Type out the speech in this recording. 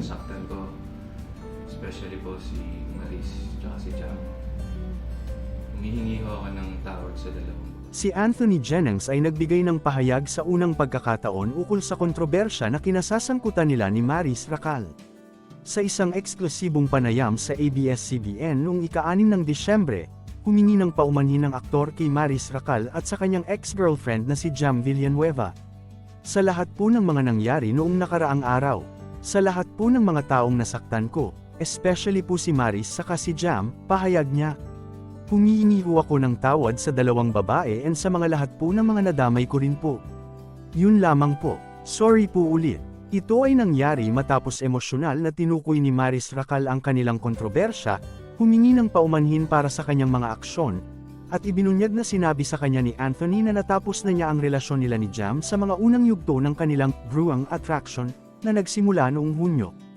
nasaktan ko. Especially po si Maris tsaka si Jam. Humihingi ho ako ng tawad sa dalawang Si Anthony Jennings ay nagbigay ng pahayag sa unang pagkakataon ukol sa kontrobersya na kinasasangkutan nila ni Maris Racal. Sa isang eksklusibong panayam sa ABS-CBN noong ika-6 ng Disyembre, humingi ng paumanhin ng aktor kay Maris Racal at sa kanyang ex-girlfriend na si Jam Villanueva. Sa lahat po ng mga nangyari noong nakaraang araw, sa lahat po ng mga taong nasaktan ko, especially po si Maris saka si Jam, pahayag niya. Humihingi ho ako ng tawad sa dalawang babae and sa mga lahat po ng mga nadamay ko rin po. Yun lamang po. Sorry po ulit. Ito ay nangyari matapos emosyonal na tinukoy ni Maris Racal ang kanilang kontrobersya, humingi ng paumanhin para sa kanyang mga aksyon, at ibinunyag na sinabi sa kanya ni Anthony na natapos na niya ang relasyon nila ni Jam sa mga unang yugto ng kanilang Bruang Attraction na nagsimula noong Hunyo.